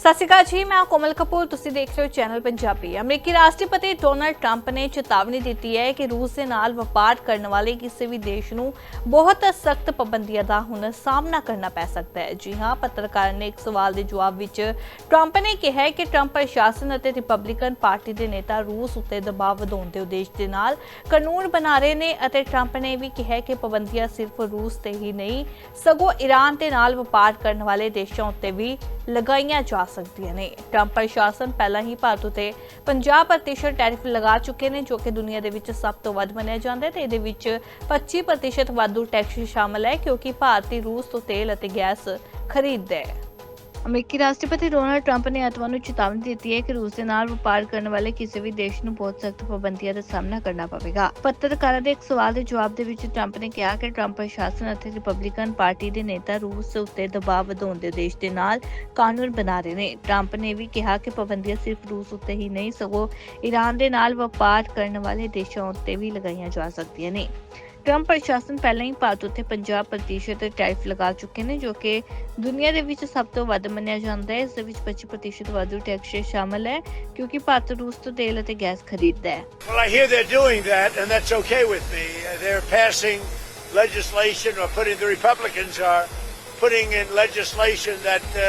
ਸਤਿ ਸ਼੍ਰੀ ਅਕਾਲ ਜੀ, ਮੈਂ ਕੋਮਲ ਕਪੂਰ, ਤੁਸੀਂ ਦੇਖ ਰਹੇ ਹੋ ਚੈਨਲ ਪੰਜਾਬੀ। ਅਮਰੀਕੀ ਰਾਸ਼ਟਰਪਤੀ ਡੋਨਾਲਡ ਟਰੰਪ ਨੇ ਚੇਤਾਵਨੀ ਦਿੱਤੀ ਹੈ ਕਿ ਰੂਸ ਦੇ ਨਾਲ ਵਪਾਰ ਕਰਨ ਵਾਲੇ ਕਿਸੇ ਵੀ ਦੇਸ਼ ਨੂੰ ਬਹੁਤ ਸਖਤ ਪਾਬੰਦੀਆਂ ਦਾ ਹੁਣ ਸਾਹਮਣਾ ਕਰਨਾ ਪੈ ਸਕਦਾ ਹੈ। ਜੀ ਹਾਂ, ਪੱਤਰਕਾਰ ਨੇ ਇੱਕ ਸਵਾਲ ਦੇ ਜਵਾਬ ਵਿੱਚ ਟਰੰਪ ਨੇ ਕਿਹਾ ਕਿ ਟਰੰਪ ਪ੍ਰਸ਼ਾਸਨ ਅਤੇ ਰਿਪਬਲਿਕਨ ਪਾਰਟੀ ਦੇ ਨੇਤਾ ਰੂਸ ਉੱਤੇ ਦਬਾਅ ਵਧਾਉਣ ਦੇ ਉਦੇਸ਼ ਦੇ ਨਾਲ ਕਾਨੂੰਨ ਬਣਾ ਰਹੇ ਨੇ ਅਤੇ ਟਰੰਪ ਨੇ ਵੀ ਕਿਹਾ ਕਿ ਪਾਬੰਦੀਆਂ ਸਿਰਫ ਰੂਸ ਤੇ ਹੀ ਨਹੀਂ, ਸਗੋਂ ਈਰਾਨ ਦੇ ਨਾਲ ਵਪਾਰ ਕਰਨ ਵਾਲੇ ਦੇਸ਼ਾਂ ਉੱਤੇ ਵੀ ਲਗਾਈਆਂ ਜਾ ਸਕਦੀਆਂ ਨੇ। ਟਰੰਪ ਪ੍ਰਸ਼ਾਸਨ ਪਹਿਲਾਂ ਹੀ ਭਾਰਤ ਉਤੇ 50% ਟੈਰਿਫ ਲਗਾ ਚੁੱਕੇ ਨੇ, ਜੋ ਕਿ ਦੁਨੀਆ ਦੇ ਵਿੱਚ ਸਭ ਤੋਂ ਵੱਧ ਮੰਨਿਆ ਜਾਂਦਾ ਹੈ ਤੇ ਇਹਦੇ ਵਿੱਚ 25% ਵਾਧੂ ਟੈਕਸ ਸ਼ਾਮਲ ਹੈ, ਕਿਉਂਕਿ ਭਾਰਤੀ ਰੂਸ ਤੋਂ ਤੇਲ ਅਤੇ ਗੈਸ ਖਰੀਦਦਾ ਹੈ। ਅਮਰੀਕੀ ਰਾਸ਼ਟਰਪਤੀ ਡੋਨਾਲਡ ਟਰੰਪ ਨੇ ਐਤਵਾਰ ਨੂੰ ਚੇਤਾਵਨੀ ਦਿੱਤੀ ਹੈ ਕਿ ਰੂਸ ਦੇ ਨਾਲ ਵਪਾਰ ਕਰਨ ਵਾਲੇ ਕਿਸੇ ਵੀ ਦੇਸ਼ ਨੂੰ ਬਹੁਤ ਸਖਤ ਪਾਬੰਦੀਆਂ ਦਾ ਸਾਹਮਣਾ ਕਰਨਾ ਪਵੇਗਾ। ਪੱਤਰਕਾਰਾਂ ਦੇ ਇੱਕ ਸਵਾਲ ਦੇ ਜਵਾਬ ਦੇ ਵਿੱਚ ਟਰੰਪ ਨੇ ਕਿਹਾ ਕਿ ਟਰੰਪ ਪ੍ਰਸ਼ਾਸਨ ਅਤੇ ਰਿਪਬਲਿਕਨ ਪਾਰਟੀ ਦੇ ਨੇਤਾ ਰੂਸ ਉੱਤੇ ਦਬਾਅ ਵਧਾਉਣ ਦੇ ਉਦੇਸ਼ ਦੇ ਨਾਲ ਕਾਨੂੰਨ ਬਣਾ ਰਹੇ ਨੇ। ਟਰੰਪ ਨੇ ਵੀ ਕਿਹਾ ਕਿ ਪਾਬੰਦੀਆਂ ਸਿਰਫ ਰੂਸ ਉੱਤੇ ਹੀ ਨਹੀਂ, ਸਗੋਂ ਈਰਾਨ ਦੇ ਨਾਲ ਵਪਾਰ ਕਰਨ ਵਾਲੇ ਦੇਸ਼ਾਂ ਉੱਤੇ ਵੀ ਲਗਾਈਆਂ ਜਾ ਸਕਦੀਆਂ ਨੇ। ਟਰੰਪ ਪ੍ਰਸ਼ਾਸਨ ਪਹਿਲਾਂ ਹੀ ਭਾਰਤ ਉੱਤੇ 50% ਟੈਰਿਫ ਲਗਾ ਚੁੱਕੇ ਨੇ ਜੋ ਕਿ ਦੁਨੀਆ ਦੇ ਵਿੱਚ ਸਭ ਤੋਂ ਵੱਧ ਮੰਨਿਆ ਜਾਂਦਾ ਹੈ ਇਸ ਦੇ ਵਿੱਚ 25% ਵਾਧੂ ਟੈਕਸ ਸ਼ਾਮਲ ਹੈ ਕਿਉਂਕਿ ਭਾਰਤ ਰੂਸ ਤੋਂ ਤੇਲ ਅਤੇ ਗੈਸ ਖਰੀਦਦਾ ਹੈ Well, I hear they're doing that, and that's okay with me. Uh, They're passing legislation, or putting the Republicans are putting in legislation that uh,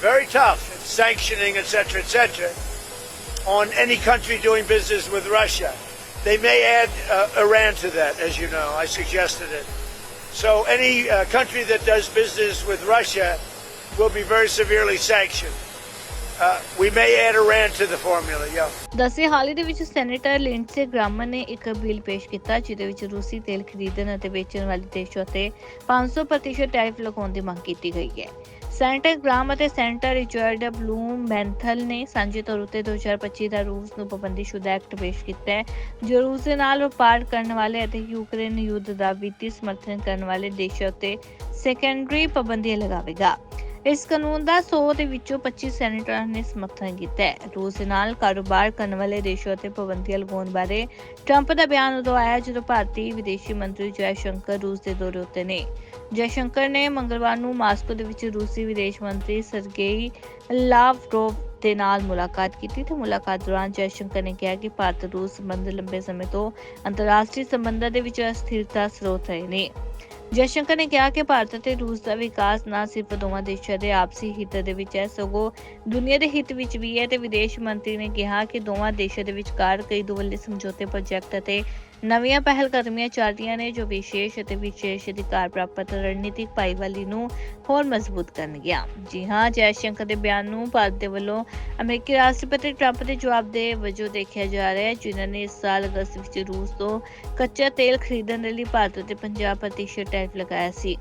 very tough, it's sanctioning, etc., etc., on any country doing business with Russia. They may add uh, Iran to that, as you know. I suggested it. So any uh, country that does business with Russia will be very severely sanctioned. Uh, we may add Iran to the formula, yeah. ਦਸੇ ਹਾਲ ਹੀ ਦੇ ਵਿੱਚ senator ਲਿੰਡਸੇ grammar ਨੇ ਇੱਕ bill ਪੇਸ਼ ਕੀਤਾ ਜਿਹਦੇ ਵਿੱਚ ਰੂਸੀ ਤੇਲ ਖਰੀਦਣ ਅਤੇ ਵੇਚਣ ਵਾਲੇ ਦੇਸ਼ਾਂ ਤੇ 500% ਟੈਰਿਫ ਲਗਾਉਣ ਦੀ ਮੰਗ ਕੀਤੀ ਗਈ ਹੈ ਸੈਨੇਟਰ ਗ੍ਰਾਮ ਅਤੇ ਸੈਨੇਟਰ ਰਿਚਰਡ ਬਲੂਮ ਮੈਂਥਲ ਨੇ ਸਾਂਝੇ ਤੌਰ ਉੱਤੇ 2025 ਦਾ ਰੂਸ ਨੂੰ ਪਾਬੰਦੀਸ਼ੁਦਾ ਐਕਟ ਪੇਸ਼ ਕੀਤਾ ਹੈ, ਜੋ ਰੂਸ ਦੇ ਨਾਲ ਵਪਾਰ ਕਰਨ ਵਾਲੇ ਅਤੇ ਯੂਕਰੇਨ ਯੁੱਧ ਦਾ ਵਿੱਤੀ ਸਮਰਥਨ ਕਰਨ ਵਾਲੇ ਦੇਸ਼ਾਂ ਉੱਤੇ ਸੈਕੰਡਰੀ ਪਾਬੰਦੀਆਂ ਲਗਾਵੇਗਾ। ਇਸ ਕਾਨੂੰਨ ਦਾ 100 ਦੇ ਵਿੱਚੋਂ 25 ਸੈਨੇਟਰਾਂ ਨੇ ਸਮਰਥਨ ਕੀਤਾ ਹੈ। ਰੂਸ ਦੇ ਨਾਲ ਕਾਰੋਬਾਰ ਕਰਨ ਵਾਲੇ ਦੇਸ਼ਾਂ ਤੇ ਪਾਬੰਦੀਆਂ ਲਗਾਉਣ ਬਾਰੇ ਟਰੰਪ ਦਾ ਬਿਆਨ ਉਦੋਂ ਆਇਆ ਜਦੋਂ ਭਾਰਤੀ ਵਿਦੇਸ਼ੀ ਮੰਤਰੀ ਜੈ ਸ਼ੰਕਰ ਰੂਸ ਦੇ ਦੌਰੇ ਉੱਤੇ ਨੇ। ਜੈ ਨੇ ਮੰਗਲਵਾਰ ਨੂੰ ਮਾਸਕੋ ਦੇ ਵਿੱਚ ਰੂਸੀ ਵਿਦੇਸ਼ ਮੰਤਰੀ ਸਰਗੇਈ ਲਾਵਰੋਵ ਦੇ ਨਾਲ ਮੁਲਾਕਾਤ ਕੀਤੀ ਤੇ ਮੁਲਾਕਾਤ ਦੌਰਾਨ ਜੈ ਨੇ ਕਿਹਾ ਕਿ ਭਾਰਤ ਰੂਸ ਸੰਬੰਧ ਲੰਬੇ ਸਮੇਂ ਤੋਂ ਅੰਤਰਰਾਸ਼ਟਰੀ ਸੰਬੰਧਾਂ ਦੇ ਵਿੱਚ ਅਸਥਿਰਤਾ ਸਰੋਤ ਰਹੇ ਨੇ। ਜੈਸ਼ੰਕਰ ਨੇ ਕਿਹਾ ਕਿ ਭਾਰਤ ਅਤੇ ਰੂਸ ਦਾ ਵਿਕਾਸ ਨਾ ਸਿਰਫ ਦੋਵਾਂ ਦੇਸ਼ਾਂ ਦੇ ਆਪਸੀ ਹਿੱਤ ਦੇ ਵਿੱਚ ਹੈ, ਸਗੋਂ ਦੁਨੀਆ ਦੇ ਹਿੱਤ ਵਿੱਚ ਵੀ ਹੈ ਤੇ ਵਿਦੇਸ਼ ਮੰਤਰੀ ਨੇ ਕਿਹਾ ਕਿ ਦੋਵਾਂ ਦੇਸ਼ਾਂ ਦੇ ਵਿਚਕਾਰ ਕਈ ਦੁਵੱਲੇ ਸਮਝੌਤੇ ਪ੍ਰੋਜੈਕਟ ਅਤੇ ਨਵੀਆਂ ਪਹਿਲ ਕਦਮੀਆਂ ਚੱਲ ਰਹੀਆਂ ਨੇ ਜੋ ਵਿਸ਼ੇਸ਼ ਅਤੇ ਵਿਸ਼ੇਸ਼ ਅਧਿਕਾਰ ਪ੍ਰਾਪਤ ਰਣਨੀਤਿਕ ਭਾਈਵਾਲੀ ਨੂੰ ਹੋਰ ਮਜ਼ਬੂਤ ਕਰਨਗੀਆਂ। ਜੀ ਹਾਂ ਜੈਸ਼ੰਕਰ ਦੇ ਬਿਆਨ ਨੂੰ ਭਾਰਤ ਦੇ ਵੱਲੋਂ ਅਮਰੀਕੀ ਰਾਸ਼ਟਰਪਤੀ ਟਰੰਪ ਦੇ ਜਵਾਬ ਦੇ ਵਜੋਂ ਦੇਖਿਆ ਜਾ ਰਿਹਾ ਹੈ, ਜਿਨ੍ਹਾਂ ਨੇ ਇਸ ਸਾਲ ਅਗਸਤ ਵਿੱਚ ਰੂਸ ਤੋਂ ਕੱਚਾ ਤੇਲ ਖਰੀਦਣ ਦੇ ਲਈ ਭਾਰਤ ਉੱਤੇ 50% ਟੈਰਿਫ ਲਗਾਇਆ ਸੀ।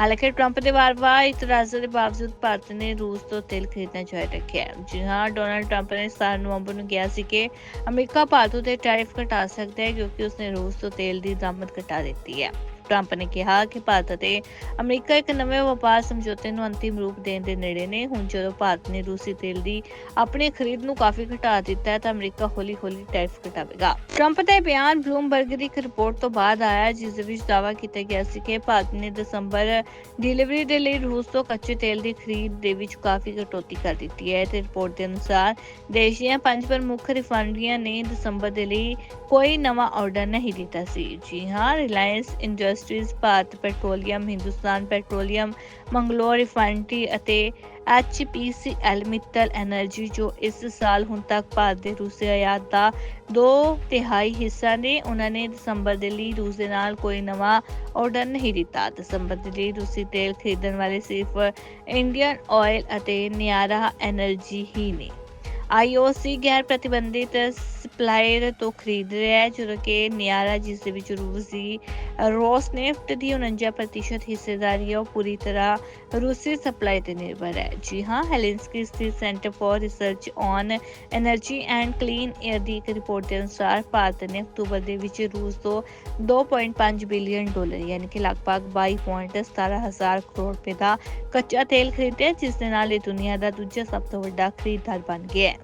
ਹਾਲਾਂਕਿ ਟਰੰਪ ਦੇ ਵਾਰ-ਵਾਰ ਇਤਰਾਜ਼ਾਂ ਦੇ ਬਾਵਜੂਦ ਭਾਰਤ ਨੇ ਰੂਸ ਤੋਂ ਤੇਲ ਖਰੀਦਣਾ ਜਾਰੀ ਰੱਖਿਆ ਜੀ ਹਾਂ, ਡੋਨਾਲਡ ਟਰੰਪ ਨੇ 7 ਨਵੰਬਰ ਨੂੰ ਕਿਹਾ ਸੀ ਕਿ ਅਮਰੀਕਾ ਭਾਰਤ ਉੱਤੇ ਟੈਰਿਫ ਘਟਾ ਸਕਦਾ ਹੈ ਕਿਉਂਕਿ ਉਸਨੇ ਰੂਸ ਤੋਂ ਤੇਲ ਦੀ ਦਰਾਮਦ ਘਟਾ ਦਿੱਤੀ ਹੈ। ਟਰੰਪ ਨੇ ਕਿਹਾ ਕਿ ਭਾਰਤ ਅਤੇ ਅਮਰੀਕਾ ਇੱਕ ਨਵੇਂ ਵਪਾਰ ਸਮਝੌਤੇ ਨੂੰ ਅੰਤਿਮ ਰੂਪ ਦੇਣ ਦੇ ਨੇੜੇ ਨੇ। ਹੁਣ ਜਦੋਂ ਭਾਰਤ ਨੇ ਰੂਸੀ ਤੇਲ ਦੀ ਆਪਣੀ ਖਰੀਦ ਨੂੰ ਕਾਫੀ ਘਟਾ ਦਿੱਤਾ ਹੈ, ਤਾਂ ਅਮਰੀਕਾ ਹੌਲੀ-ਹੌਲੀ ਟੈਰਿਫ ਘਟਾਵੇਗਾ। ਟਰੰਪ ਦਾ ਬਿਆਨ ਬਲੂਮਬਰਗ ਦੀ ਇੱਕ ਰਿਪੋਰਟ ਤੋਂ ਬਾਅਦ ਆਇਆ, ਜਿਸ ਦੇ ਵਿੱਚ ਦਾਅਵਾ ਕੀਤਾ ਗਿਆ ਸੀ ਕਿ ਭਾਰਤ ਨੇ ਦਸੰਬਰ ਡਿਲੀਵਰੀ ਦੇ ਲਈ ਰੂਸ ਤੋਂ ਕੱਚੇ ਤੇਲ ਦੀ ਖਰੀਦ ਦੇ ਵਿੱਚ ਕਾਫੀ ਕਟੌਤੀ ਕਰ ਦਿੱਤੀ ਹੈ। ਤੇ ਰਿਪੋਰਟ ਦੇ ਅਨੁਸਾਰ, ਦੇਸ਼ ਦੀਆਂ ਪੰਜ ਪ੍ਰਮੁੱਖ ਰਿਫਾਈਨਰੀਆਂ ਨੇ ਦਸੰਬਰ ਦੇ ਲਈ ਕੋਈ ਨਵਾਂ ਆਰਡਰ ਨਹੀਂ ਦਿੱਤਾ ਸੀ। ਜੀ ਹਾਂ Reliance Industries Bharat Petroleum Hindustan Petroleum Mangalore Refinery ਅਤੇ HPCL ਮਿੱਤਲ ਐਨਰਜੀ ਜੋ ਇਸ ਸਾਲ ਹੁਣ ਤੱਕ ਭਾਰਤ ਦੇ ਰੂਸੀ ਆਯਾਤ ਦਾ ਦੋ ਤਿਹਾਈ ਹਿੱਸਾ ਨੇ, ਉਹਨਾਂ ਨੇ ਦਸੰਬਰ ਦੇ ਲਈ ਰੂਸ ਦੇ ਨਾਲ ਕੋਈ ਨਵਾਂ ਆਰਡਰ ਨਹੀਂ ਦਿੱਤਾ। ਦਸੰਬਰ ਦੇ ਲਈ ਰੂਸੀ ਤੇਲ ਖਰੀਦਣ ਵਾਲੇ ਸਿਰਫ ਇੰਡੀਅਨ ਆਇਲ ਅਤੇ ਨਿਆਰਾ ਐਨਰਜੀ ਹੀ ਨੇ। ਆਈਓਸੀ ਗੈਰ ਪ੍ਰਤੀਬੰਧਿਤ ਸਪਲਾਇਰ ਤੋਂ ਖਰੀਦ ਰਿਹਾ ਹੈ, ਜਦੋਂ ਕਿ ਨਿਆਰਾ, ਜਿਸ ਦੇ ਵਿੱਚ ਰੂਸ ਦੀ ਰੋਸਨੇਫਟ ਦੀ 49% ਹਿੱਸੇਦਾਰੀ ਹੈ, ਉਹ ਪੂਰੀ ਤਰ੍ਹਾਂ ਰੂਸੀ ਸਪਲਾਈ ਤੇ ਨਿਰਭਰ ਹੈ। ਜੀ ਹਾਂ, ਹੈਲਿੰਸਕੀ ਸਥਿਤ centre for research on energy and clean air ਦੀ ਇੱਕ ਰਿਪੋਰਟ ਦੇ ਅਨੁਸਾਰ ਭਾਰਤ ਨੇ ਅਕਤੂਬਰ ਦੇ ਵਿੱਚ ਰੂਸ ਤੋਂ 2.5 ਬਿਲੀਅਨ ਡਾਲਰ, ਯਾਨੀ ਕਿ ਲਗਭਗ 22.17 ਹਜ਼ਾਰ ਕਰੋੜ ਰੁਪਏ ਦਾ ਕੱਚਾ ਤੇਲ ਖਰੀਦਿਆ, ਜਿਸ ਦੇ ਨਾਲ ਇਹ ਦੁਨੀਆ ਦਾ ਦੂਜਾ ਸਭ ਤੋਂ ਵੱਡਾ ਖਰੀਦਦਾਰ ਬਣ ਗਿਆ ਹੈ।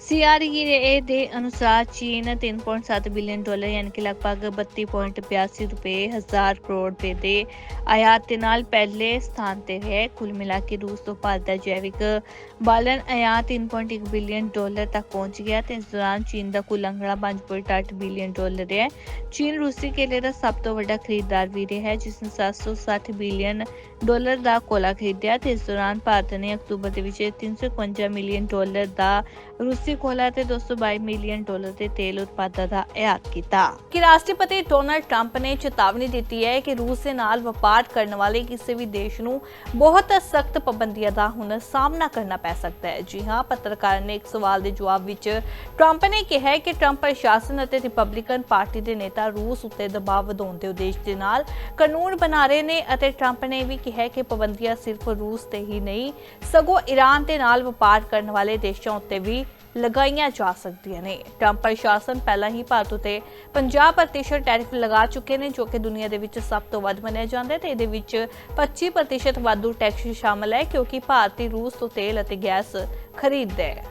ਸੀਆਰਈਏ ਦੇ ਅਨੁਸਾਰ ਚੀਨ 3.7 ਬਿਲੀਅਨ ਡਾਲਰ ਯਾਨੀ ਕਿ ਲਗਭਗ 32.82 ਰੁਪਏ, ਹਜ਼ਾਰ ਕਰੋੜ ਰੁਪਏ ਦੇ ਆਯਾਤ ਦੇ ਨਾਲ ਪਹਿਲੇ ਸਥਾਨ ਤੇ ਹੈ। ਕੁੱਲ ਮਿਲਾ ਕੇ ਰੂਸ ਤੋਂ ਭਾਰਤ ਦਾ ਜੈਵਿਕ ਬਾਲਣ ਆਯਾਤ 3.1 ਬਿਲੀਅਨ ਡਾਲਰ ਤੱਕ ਪਹੁੰਚ ਗਿਆ ਤੇ ਇਸ ਦੌਰਾਨ ਚੀਨ ਦਾ ਕੁੱਲ ਅੰਕੜਾ 5.8 ਬਿਲੀਅਨ ਡਾਲਰ ਹੈ। ਚੀਨ ਰੂਸੀ ਕੇਲੇ ਦਾ ਸਭ ਤੋਂ ਵੱਡਾ ਖਰੀਦਦਾਰ ਵੀ ਰਿਹਾ ਹੈ, ਜਿਸ ਨੇ 760 ਬਿਲੀਅਨ ਡਾਲਰ ਦਾ ਕੋਲਾ ਖਰੀਦਿਆ ਤੇ ਇਸ ਦੌਰਾਨ ਭਾਰਤ ਨੇ ਅਕਤੂਬਰ ਦੇ ਵਿੱਚ 351 ਮਿਲੀਅਨ ਡਾਲਰ ਦਾ ਰੂਸ ਕੋਲਾ ਤੇ 222 ਮਿਲੀਅਨ ਡਾਲਰ ਦੇ ਤੇਲ ਉਤਪਾਦਾਂ ਦਾ ਆਯਾਤ ਕੀਤਾ। ਕਿ ਰਾਸ਼ਟਰਪਤੀ ਡੋਨਾਲਡ ਟਰੰਪ ਨੇ ਚੇਤਾਵਨੀ ਦਿੱਤੀ ਹੈ ਕਿ ਰੂਸ ਦੇ ਨਾਲ ਵਪਾਰ ਕਰਨ ਵਾਲੇ ਕਿਸੇ ਵੀ ਦੇਸ਼ ਨੂੰ ਬਹੁਤ ਸਖਤ ਪਾਬੰਦੀਆਂ ਦਾ ਹੁਣ ਸਾਹਮਣਾ ਕਰਨਾ ਪੈ ਸਕਦਾ ਹੈ। ਜੀ ਹਾਂ, ਪੱਤਰਕਾਰ ਨੇ ਇੱਕ ਸਵਾਲ ਦੇ ਜਵਾਬ ਵਿੱਚ ਟਰੰਪ ਨੇ ਕਿਹਾ ਕਿ ਟਰੰਪ ਪ੍ਰਸ਼ਾਸਨ ਅਤੇ ਰਿਪਬਲਿਕਨ ਪਾਰਟੀ ਦੇ ਨੇਤਾ ਰੂਸ ਉੱਤੇ ਦਬਾਅ ਵਧਾਉਣ ਦੇ ਉਦੇਸ਼ ਦੇ ਨਾਲ ਕਾਨੂੰਨ ਬਣਾ ਰਹੇ ਨੇ ਅਤੇ ਟਰੰਪ ਨੇ ਵੀ ਕਿਹਾ ਕਿ ਪਾਬੰਦੀਆਂ ਸਿਰਫ ਰੂਸ ਤੇ ਹੀ ਨਹੀਂ, ਸਗੋਂ ਈਰਾਨ ਦੇ ਨਾਲ ਵਪਾਰ ਕਰਨ ਵਾਲੇ ਦੇਸ਼ਾਂ ਉੱਤੇ ਵੀ ਲਗਾਈਆਂ ਜਾ ਸਕਦੀਆਂ ਨੇ। ਟਰੰਪ ਪ੍ਰਸ਼ਾਸਨ ਪਹਿਲਾਂ ਹੀ ਭਾਰਤ ਉਤੇ 50% ਟੈਰਿਫ ਲਗਾ ਚੁੱਕੇ ਨੇ, ਜੋ ਕਿ ਦੁਨੀਆ ਦੇ ਵਿੱਚ ਸਭ ਤੋਂ ਵੱਧ ਮੰਨਿਆ ਜਾਂਦਾ ਹੈ ਤੇ ਇਹਦੇ ਵਿੱਚ 25% ਵਾਧੂ ਟੈਕਸ ਸ਼ਾਮਲ ਹੈ, ਕਿਉਂਕਿ ਭਾਰਤੀ ਰੂਸ ਤੋਂ ਤੇਲ ਅਤੇ ਗੈਸ ਖਰੀਦਦਾ ਹੈ।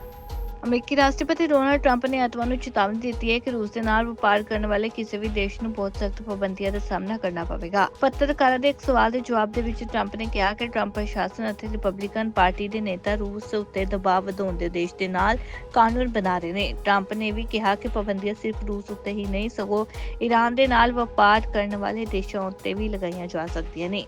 ਅਮਰੀਕੀ ਰਾਸ਼ਟਰਪਤੀ ਡੋਨਾਲਡ ਟਰੰਪ ਨੇ ਐਤਵਾਰ ਨੂੰ ਚੇਤਾਵਨੀ ਦਿੱਤੀ ਹੈ ਕਿ ਰੂਸ ਦੇ ਨਾਲ ਵਪਾਰ ਕਰਨ ਵਾਲੇ ਕਿਸੇ ਵੀ ਦੇਸ਼ ਨੂੰ ਬਹੁਤ ਸਖਤ ਪਾਬੰਦੀਆਂ ਦਾ ਸਾਹਮਣਾ ਕਰਨਾ ਪਵੇਗਾ। ਪੱਤਰਕਾਰਾਂ ਦੇ ਇੱਕ ਸਵਾਲ ਦੇ ਜਵਾਬ ਦੇ ਵਿੱਚ ਟਰੰਪ ਨੇ ਕਿਹਾ ਕਿ ਟਰੰਪ ਪ੍ਰਸ਼ਾਸਨ ਅਤੇ ਰਿਪਬਲਿਕਨ ਪਾਰਟੀ ਦੇ ਨੇਤਾ ਰੂਸ ਉੱਤੇ ਦਬਾਅ ਵਧਾਉਣ ਦੇ ਉਦੇਸ਼ ਦੇ ਨਾਲ ਕਾਨੂੰਨ ਬਣਾ ਰਹੇ ਨੇ। ਟਰੰਪ ਨੇ ਵੀ ਕਿਹਾ ਕਿ ਪਾਬੰਦੀਆਂ ਸਿਰਫ ਰੂਸ ਉੱਤੇ ਹੀ ਨਹੀਂ, ਸਗੋਂ ਈਰਾਨ ਦੇ ਨਾਲ ਵਪਾਰ ਕਰਨ ਵਾਲੇ ਦੇਸ਼ਾਂ ਉੱਤੇ ਵੀ ਲਗਾਈਆਂ ਜਾ ਸਕਦੀਆਂ ਨੇ।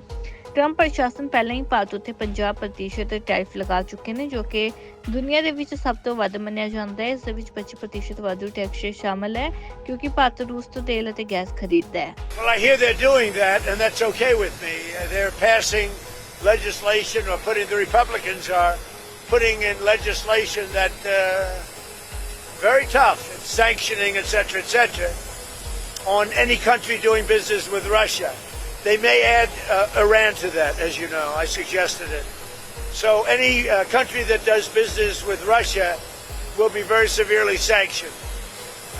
ਟਰੰਪ ਪ੍ਰਸ਼ਾਸਨ ਪਹਿਲਾਂ ਹੀ ਭਾਰਤ ਉੱਤੇ 50% ਟੈਰਿਫ ਲਗਾ ਚੁੱਕੇ ਨੇ ਜੋ ਕਿ ਦੁਨੀਆ ਦੇ ਵਿੱਚ ਸਭ ਤੋਂ ਵੱਧ ਮੰਨਿਆ ਜਾਂਦਾ ਹੈ ਇਸ ਦੇ ਵਿੱਚ 25% ਵਾਧੂ ਟੈਕਸ ਸ਼ਾਮਲ ਹੈ ਕਿਉਂਕਿ ਭਾਰਤ ਰੂਸ ਤੋਂ ਤੇਲ ਅਤੇ ਗੈਸ ਖਰੀਦਦਾ ਹੈ Well, I hear they're doing that, and that's okay with me. Uh, They're passing legislation, or putting the Republicans are putting in legislation that uh, very tough, it's sanctioning, etc., etc., on any country doing business with Russia. They may add uh, Iran to that, as you know. I suggested it. So any uh, country that does business with Russia will be very severely sanctioned.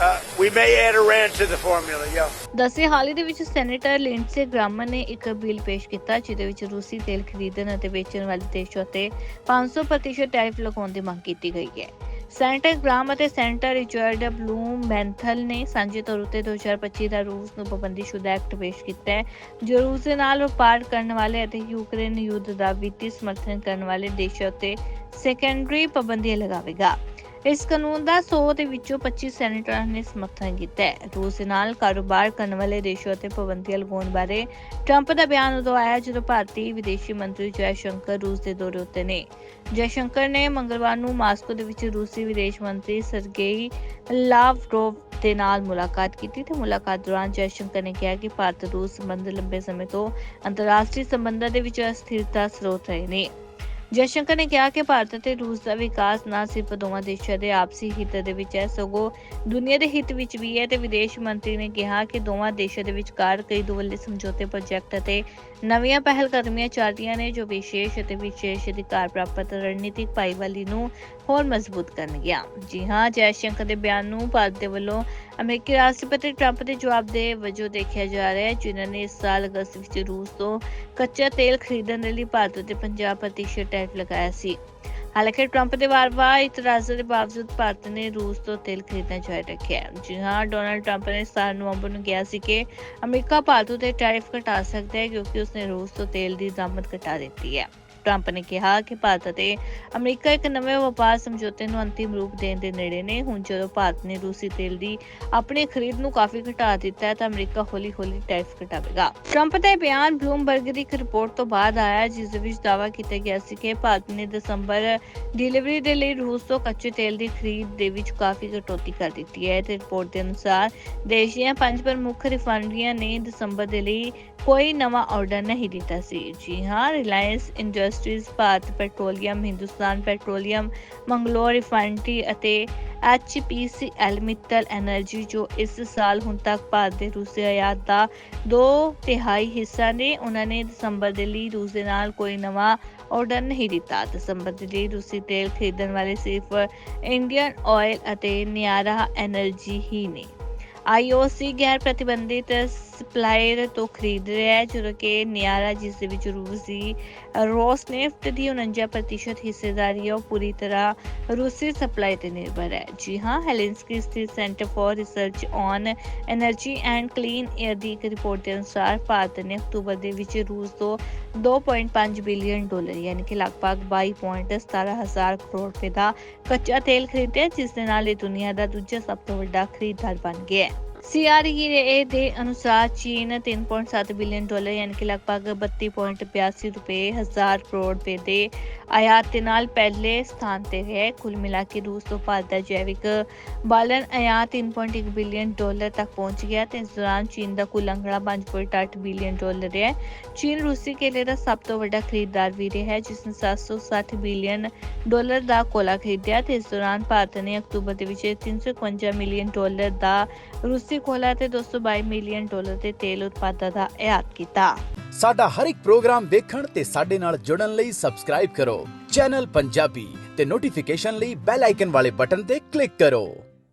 Uh, we may add Iran to the formula, yeah. ਦੱਸੇ ਹਾਲ ਹੀ ਦੇ ਵਿੱਚ senator ਲਿੰਡਸੇ grammar ਨੇ ਇੱਕ bill ਪੇਸ਼ ਕੀਤਾ ਜਿਹਦੇ ਵਿੱਚ ਰੂਸੀ ਤੇਲ ਖਰੀਦਣ ਅਤੇ ਵੇਚਣ ਵਾਲੇ ਦੇਸ਼ਾਂ ਤੇ 500% ਟੈਰਿਫ ਲਗਾਉਣ ਦੀ ਮੰਗ ਕੀਤੀ ਗਈ ਹੈ ਸੈਂਟਰ ਗ੍ਰਾਮ ਅਤੇ ਸੈਂਟਰ ਰਿਚਰਡ ਬਲੂਮ ਬੈਂਥਲ ਨੇ ਸਾਂਝੇ ਤੌਰ ਉੱਤੇ 2025 ਦਾ ਰੂਸ ਨੂੰ ਪਾਬੰਦੀਸ਼ੁਦਾ ਐਕਟ ਪੇਸ਼ ਕੀਤਾ ਹੈ, ਜੋ ਰੂਸ ਦੇ ਨਾਲ ਵਪਾਰ ਕਰਨ ਵਾਲੇ ਅਤੇ ਯੂਕਰੇਨ ਯੁੱਧ ਦਾ ਵਿੱਤੀ ਸਮਰਥਨ ਕਰਨ ਵਾਲੇ ਦੇਸ਼ਾਂ ਉੱਤੇ ਸੈਕੰਡਰੀ ਪਾਬੰਦੀਆਂ ਲਗਾਵੇਗਾ। ਇਸ ਕਾਨੂੰਨ ਦਾ 100 ਦੇ ਵਿੱਚੋਂ 25 ਸੈਨੇਟਰਾਂ ਨੇ ਸਮਰਥਨ ਕੀਤਾ ਹੈ। ਰੂਸ ਦੇ ਨਾਲ ਕਾਰੋਬਾਰ ਕਰਨ ਵਾਲੇ ਦੇਸ਼ਾਂ ਤੇ ਪਾਬੰਦੀਆਂ ਲਗਾਉਣ ਬਾਰੇ ਟਰੰਪ ਦਾ ਬਿਆਨ ਉਦੋਂ ਆਇਆ ਜਦੋਂ ਭਾਰਤੀ ਵਿਦੇਸ਼ੀ ਮੰਤਰੀ ਜੈ ਸ਼ੰਕਰ ਰੂਸ ਦੇ ਦੌਰੇ ਉੱਤੇ ਨੇ। ਜੈ ਸ਼ੰਕਰ ਨੇ ਮੰਗਲਵਾਰ ਨੂੰ ਮਾਸਕੋ ਦੇ ਵਿੱਚ ਰੂਸੀ ਵਿਦੇਸ਼ ਮੰਤਰੀ ਸਰਗੇਈ ਲਾਵਰੋਵ ਦੇ ਨਾਲ ਮੁਲਾਕਾਤ ਕੀਤੀ ਤੇ ਮੁਲਾਕਾਤ ਦੌਰਾਨ ਜੈ ਸ਼ੰਕਰ ਨੇ ਕਿਹਾ ਕਿ ਭਾਰਤ ਰੂਸ ਸੰਬੰਧ ਲੰਬੇ ਸਮੇਂ ਤੋਂ ਅੰਤਰਰਾਸ਼ਟਰੀ ਸੰਬੰਧਾਂ ਦੇ ਵਿੱਚ ਅਸਥਿਰਤਾ ਸਰੋਤ ਰਹੇ ਨੇ। ਜੈਸ਼ੰਕਰ ਨੇ ਕਿਹਾ ਕਿ ਭਾਰਤ ਅਤੇ ਰੂਸ ਦਾ ਵਿਕਾਸ ਨਾ ਸਿਰਫ ਦੋਵਾਂ ਦੇਸ਼ਾਂ ਦੇ ਆਪਸੀ ਹਿੱਤ ਦੇ ਵਿੱਚ ਹੈ, ਸਗੋਂ ਦੁਨੀਆ ਦੇ ਹਿੱਤ ਵਿੱਚ ਵੀ ਹੈ ਤੇ ਵਿਦੇਸ਼ ਮੰਤਰੀ ਨੇ ਕਿਹਾ ਕਿ ਦੋਵਾਂ ਦੇਸ਼ਾਂ ਦੇ ਵਿਚਕਾਰ ਕਈ ਦੁਵੱਲੇ ਸਮਝੌਤੇ ਪ੍ਰੋਜੈਕਟ ਅਤੇ ਨਵੀਆਂ ਪਹਿਲਕਦਮੀਆਂ ਚੱਲ ਰਹੀਆਂ ਨੇ, ਜੋ ਵਿਸ਼ੇਸ਼ ਅਤੇ ਵਿਸ਼ੇਸ਼ ਅਧਿਕਾਰ ਪ੍ਰਾਪਤ ਰਣਨੀਤਿਕ ਭਾਈਵਾਲੀ ਨੂੰ ਹੋਰ ਮਜ਼ਬੂਤ ਕਰਨਗੀਆਂ ਜੀ ਹਾਂ ਜੈਸ਼ੰਕਰ ਦੇ ਬਿਆਨ ਨੂੰ ਭਾਰਤ ਦੇ ਵੱਲੋਂ ਅਮਰੀਕੀ ਰਾਸ਼ਟਰਪਤੀ ਟਰੰਪ ਦੇ ਜਵਾਬ ਦੇ ਵਜੋਂ ਦੇਖਿਆ ਜਾ ਰਿਹਾ ਹੈ, ਜਿਨ੍ਹਾਂ ਨੇ ਇਸ ਸਾਲ ਅਗਸਤ ਵਿੱਚ ਰੂਸ ਤੋਂ ਕੱਚਾ ਤੇਲ ਖਰੀਦਣ ਦੇ ਲਈ ਭਾਰਤ ਉੱਤੇ 50% ਟੈਰਿਫ ਲਗਾਇਆ ਸੀ। ਹਾਲਾਂਕਿ ਟਰੰਪ ਦੇ ਵਾਰ-ਵਾਰ ਇਤਰਾਜ਼ਾਂ ਦੇ ਬਾਵਜੂਦ ਭਾਰਤ ਨੇ ਰੂਸ ਤੋਂ ਤੇਲ ਖਰੀਦਣਾ ਜਾਰੀ ਰੱਖਿਆ ਜੀ ਹਾਂ, ਡੋਨਾਲਡ ਟਰੰਪ ਨੇ 7 ਨਵੰਬਰ ਨੂੰ ਕਿਹਾ ਸੀ ਕਿ ਅਮਰੀਕਾ ਭਾਰਤ ਉੱਤੇ ਟੈਰਿਫ ਘਟਾ ਸਕਦਾ ਹੈ ਕਿਉਂਕਿ ਉਸਨੇ ਰੂਸ ਤੋਂ ਤੇਲ ਦੀ ਦਰਾਮਦ ਘਟਾ ਦਿੱਤੀ ਹੈ। ਟਰੰਪ ਨੇ ਕਿਹਾ ਕਿ ਭਾਰਤ ਅਤੇ ਅਮਰੀਕਾ ਇੱਕ ਨਵੇਂ ਵਪਾਰ ਸਮਝੌਤੇ ਨੂੰ ਅੰਤਿਮ ਰੂਪ ਦੇਣ ਦੇ ਨੇੜੇ ਨੇ। ਹੁਣ ਜਦੋਂ ਭਾਰਤ ਨੇ ਰੂਸੀ ਤੇਲ ਦੀ ਆਪਣੀ ਖਰੀਦ ਨੂੰ ਕਾਫੀ ਘਟਾ ਦਿੱਤਾ ਹੈ, ਤਾਂ ਅਮਰੀਕਾ ਹੌਲੀ-ਹੌਲੀ ਟੈਰਿਫ ਘਟਾਵੇਗਾ। ਟਰੰਪ ਦਾ ਬਿਆਨ ਬਲੂਮਬਰਗ ਦੀ ਇੱਕ ਰਿਪੋਰਟ ਤੋਂ ਬਾਅਦ ਆਇਆ, ਜਿਸ ਦੇ ਵਿੱਚ ਦਾਅਵਾ ਕੀਤਾ ਗਿਆ ਸੀ ਕਿ ਭਾਰਤ ਨੇ ਦਸੰਬਰ ਡਿਲੀਵਰੀ ਦੇ ਲਈ ਰੂਸ ਤੋਂ ਕੱਚੇ ਤੇਲ ਦੀ ਖਰੀਦ ਦੇ ਵਿੱਚ ਕਾਫੀ ਕਟੌਤੀ ਕਰ ਦਿੱਤੀ ਹੈ। ਤੇ ਰਿਪੋਰਟ ਦੇ ਅਨੁਸਾਰ, ਦੇਸ਼ ਦੀਆਂ ਪੰਜ ਪ੍ਰਮੁੱਖ ਰਿਫਾਈਨਰੀਆਂ ਨੇ ਦਸੰਬਰ ਦੇ ਲਈ ਕੋਈ ਨਵਾਂ ਆਰਡਰ ਨਹੀਂ ਦਿੱਤਾ ਸੀ। ਜੀ ਹਾਂ, Reliance industry industries Bharat petroleum Hindustan petroleum Mangalore refinery ਅਤੇ HPCL ਮਿੱਤਲ ਐਨਰਜੀ ਜੋ ਇਸ ਸਾਲ ਹੁਣ ਤੱਕ ਭਾਰਤ ਦੇ ਰੂਸੀ ਆਯਾਤ ਦਾ 2 ਤਿਹਾਈ ਹਿੱਸਾ ਨੇ, ਉਹਨਾਂ ਨੇ ਦਸੰਬਰ ਦੇ ਲਈ ਰੂਸ ਦੇ ਨਾਲ ਕੋਈ ਨਵਾਂ ਆਰਡਰ ਨਹੀਂ ਦਿੱਤਾ। ਦਸੰਬਰ ਦੇ ਲਈ ਰੂਸੀ ਤੇਲ ਖਰੀਦਣ ਵਾਲੇ ਸਿਰਫ ਇੰਡੀਅਨ ਆਇਲ ਅਤੇ ਨਿਆਰਾ ਐਨਰਜੀ ਹੀ ਨੇ। ਆਈਓਸੀ ਗੈਰ ਪ੍ਰਤੀਬੰਧਿਤ ਸਪਲਾਇਰ ਤੋਂ ਖਰੀਦ ਰਿਹਾ ਹੈ, ਜਦੋਂ ਕਿ ਨਿਆਰਾ, ਜਿਸ ਦੇ ਵਿੱਚ ਰੂਸ ਦੀ ਰੋਸਨੇਫਟ ਦੀ 49% ਹਿੱਸੇਦਾਰੀ ਉਹ ਪੂਰੀ ਤਰ੍ਹਾਂ ਰੂਸੀ ਸਪਲਾਈ ਤੇ ਨਿਰਭਰ ਹੈ। ਜੀ ਹਾਂ ਹੈਲਿੰਸਕੀ ਸਥਿਤ centre for research on energy and clean air ਦੀ ਇੱਕ ਰਿਪੋਰਟ ਦੇ ਅਨੁਸਾਰ ਭਾਰਤ ਨੇ ਅਕਤੂਬਰ ਦੇ ਵਿੱਚ ਰੂਸ ਤੋਂ 2.5 ਬਿਲੀਅਨ ਡਾਲਰ, ਯਾਨੀ ਕਿ ਲਗਭਗ 22.17 ਹਜ਼ਾਰ ਕਰੋੜ ਰੁਪਏ ਦਾ ਕੱਚਾ ਤੇਲ ਖਰੀਦਿਆ, ਜਿਸ ਦੇ ਨਾਲ ਇਹ ਦੁਨੀਆ ਦਾ ਦੂਜਾ ਸਭ ਤੋਂ ਵੱਡਾ ਖਰੀਦਦਾਰ ਬਣ ਗਿਆ ਹੈ। ਸੀਆਰਈ ਦੇ ਅਨੁਸਾਰ ਚੀਨ 3.7 ਬਿਲੀਅਨ ਡਾਲਰ ਯਾਨੀ ਕਿ ਲਗਭਗ 32.82 ਰੁਪਏ, ਹਜ਼ਾਰ ਕਰੋੜ ਰੁਪਏ ਦੇ ਆਯਾਤ ਦੇ ਨਾਲ ਪਹਿਲੇ ਸਥਾਨ ਤੇ ਹੈ। ਕੁੱਲ ਮਿਲਾ ਕੇ ਰੂਸ ਤੋਂ ਭਾਰਤ ਦਾ ਜੈਵਿਕ ਬਾਲਣ ਆਯਾਤ 3.1 ਬਿਲੀਅਨ ਡਾਲਰ ਤੱਕ ਪਹੁੰਚ ਗਿਆ ਤੇ ਇਸ ਦੌਰਾਨ ਚੀਨ ਦਾ ਕੁੱਲ ਅੰਕੜਾ 5.8 ਬਿਲੀਅਨ ਡਾਲਰ ਹੈ। ਚੀਨ ਰੂਸੀ ਕੇਲੇ ਦਾ ਸਭ ਤੋਂ ਵੱਡਾ ਖਰੀਦਦਾਰ ਵੀ ਰਿਹਾ ਹੈ, ਜਿਸ ਨੇ 760 ਬਿਲੀਅਨ ਡਾਲਰ ਦਾ ਕੋਲਾ ਖਰੀਦਿਆ ਤੇ ਇਸ ਦੌਰਾਨ ਭਾਰਤ ਨੇ ਅਕਤੂਬਰ ਦੇ ਵਿੱਚ 351 ਮਿਲੀਅਨ ਡਾਲਰ ਦਾ ਰੂਸੀ ਕੋਲਾ ਤੇ 222 ਮਿਲੀਅਨ ਡਾਲਰ ਦੇ ਤੇਲ ਉਤਪਾਦਾਂ ਦਾ ਆਯਾਤ ਕੀਤਾ। ਸਾਡਾ ਹਰ ਇੱਕ ਪ੍ਰੋਗਰਾਮ ਦੇਖਣ ਤੇ ਸਾਡੇ ਨਾਲ ਜੁੜਨ ਲਈ ਸਬਸਕ੍ਰਾਈਬ ਕਰੋ। ਚੈਨਲ ਪੰਜਾਬੀ ਤੇ ਨੋਟੀਫਿਕੇਸ਼ਨ ਲਈ ਬੈਲ ਆਈਕਨ ਵਾਲੇ ਬਟਨ ਤੇ ਕਲਿੱਕ ਕਰੋ।